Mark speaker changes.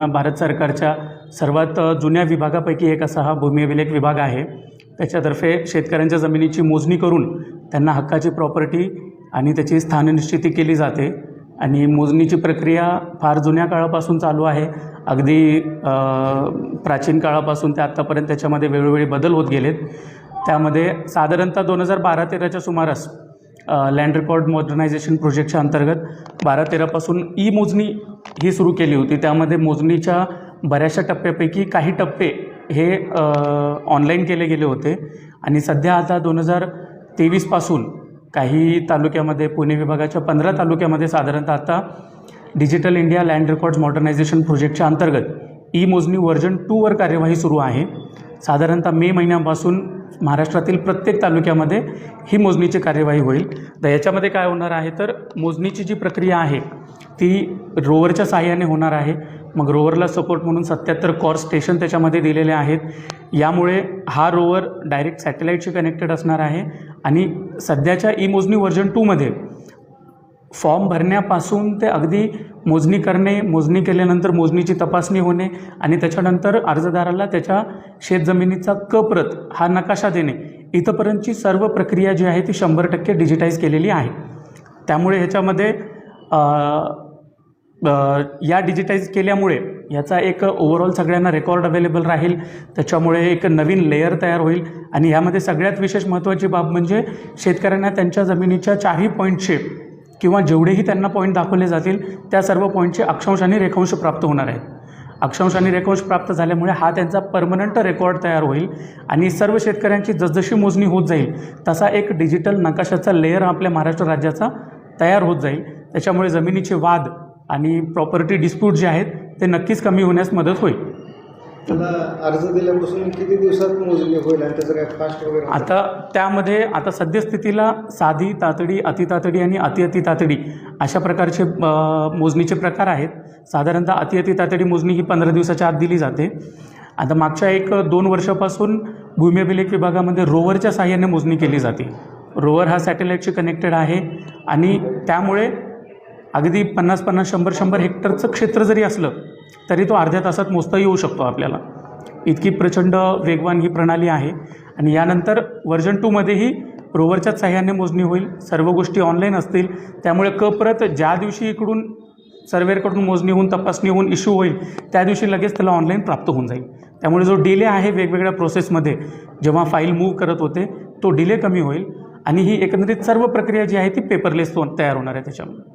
Speaker 1: भारत सरकारच्या सर्वात जुन्या विभागापैकी एक असा हा भूमी अभिलेख विभाग आहे. त्याच्यातर्फे शेतकऱ्यांच्या जमिनीची मोजणी करून त्यांना हक्काची प्रॉपर्टी आणि त्याची स्थाननिश्चिती केली जाते. आणि मोजणीची प्रक्रिया फार जुन्या काळापासून चालू आहे. अगदी प्राचीन काळापासून ते आत्तापर्यंत त्याच्यामध्ये वेळोवेळी बदल होत गेलेत. त्यामध्ये साधारणतः दोन हजार बारा तेराच्या सुमारास लँड रेकॉर्ड मॉडर्नायझेशन प्रोजेक्टच्या अंतर्गत बारा तेरापासून ई मोजणी ही सुरू केली होती. त्यामध्ये मोजणीच्या बऱ्याचशा टप्प्यापैकी काही टप्पे हे ऑनलाईन केले गेले होते. आणि सध्या आता दोन हजार तेवीसपासून काही तालुक्यामध्ये पुणे विभागाच्या पंधरा तालुक्यामध्ये साधारणतः आता digital India land records modernisation प्रोजेक्टच्या अंतर्गत ई मोजणी व्हर्जन टूवर कार्यवाही सुरू आहे. साधारणतः मे महिन्यापासून महाराष्ट्रातील प्रत्येक तालुक्यामध्ये ही मोजणीची कार्यवाही होईल. तर याच्यामध्ये काय होणार आहे तर मोजणीची जी प्रक्रिया आहे ती रोवरच्या साहाय्याने होणार आहे. मग रोवरला सपोर्ट म्हणून सत्याहत्तर कॉर स्टेशन त्याच्यामध्ये दिलेले आहेत. यामुळे हा रोवर डायरेक्ट सॅटेलाईटशी कनेक्टेड असणार आहे. आणि सध्याच्या ई मोजणी व्हर्जन टूमध्ये फॉर्म भरण्यापासून ते अगदी मोजणी करणे मोजणी केल्यानंतर मोजणीची तपासणी होणे आणि त्याच्यानंतर अर्जदाराला त्याच्या शेतजमिनीचा क प्रत हा नकाशा देणे. इथंपर्यंतची सर्व प्रक्रिया जी आहे ती शंभर टक्के डिजिटाईज केलेली आहे. त्यामुळे ह्याच्यामध्ये या डिजिटाईज केल्यामुळे याचा एक ओव्हरऑल सगळ्यांना रेकॉर्ड अवेलेबल राहील. त्याच्यामुळे एक नवीन लेयर तयार होईल. आणि यामध्ये सगळ्यात विशेष महत्त्वाची बाब म्हणजे शेतकऱ्यांना त्यांच्या जमिनीच्या चारही पॉईंटचे किंवा जेवढेही त्यांना पॉईंट दाखवले जातील त्या सर्व पॉईंटचे अक्षांश आणि रेखांश प्राप्त होणार आहेत. अक्षांश आणि रेखांश प्राप्त झाल्यामुळे हा त्यांचा परमनंट रेकॉर्ड तयार होईल आणि सर्व शेतकऱ्यांची जसजशी मोजणी होत जाईल तसा एक डिजिटल नकाशाचा लेअर आपल्या महाराष्ट्र राज्याचा तयार होत जाईल. त्याच्यामुळे जमिनीचे वाद आणि प्रॉपर्टी डिस्प्यूट जे आहेत ते नक्कीच कमी होण्यास मदत होईल.
Speaker 2: त्याला अर्ज दिल्यापासून किती दिवसात मोजणी होईल आणि त्याचं काय फास्ट वगैरे
Speaker 1: आता त्यामध्ये आता सद्यस्थितीला साधी तातडी अति तातडी आणि अतिअति तातडी अशा प्रकारचे मोजणीचे प्रकार आहेत. साधारणतः अति अति तातडी मोजणी ही पंधरा दिवसाच्या आत दिली जाते. आता मागच्या एक दोन वर्षापासून भूमी अभिलेख विभागामध्ये रोवरच्या साहाय्याने मोजणी केली जाते. रोवर हा सॅटेलाईटशी कनेक्टेड आहे आणि त्यामुळे अगदी पन्नास पन्नास शंभर शंभर हेक्टरचं क्षेत्र जरी असलं तरी तो अर्ध्या तासात मोजता येऊ शकतो आपल्याला. इतकी प्रचंड वेगवान ही प्रणाली आहे आणि यानंतर व्हर्जन टूमध्येही रोवरच्याच साह्याने मोजणी होईल सर्व गोष्टी ऑनलाईन असतील. त्यामुळे कप्रत ज्या दिवशी इकडून सर्वेअरकडून मोजणी होऊन तपासणी होऊन इश्यू होईल त्या दिवशी लगेच त्याला ऑनलाईन प्राप्त होऊन जाईल. त्यामुळे जो डिले आहे वेगवेगळ्या प्रोसेसमध्ये जेव्हा फाईल मूव्ह करत होते तो डिले कमी होईल आणि ही एकंदरीत सर्व प्रक्रिया जी आहे ती पेपरलेस तयार होणार आहे त्याच्यामुळे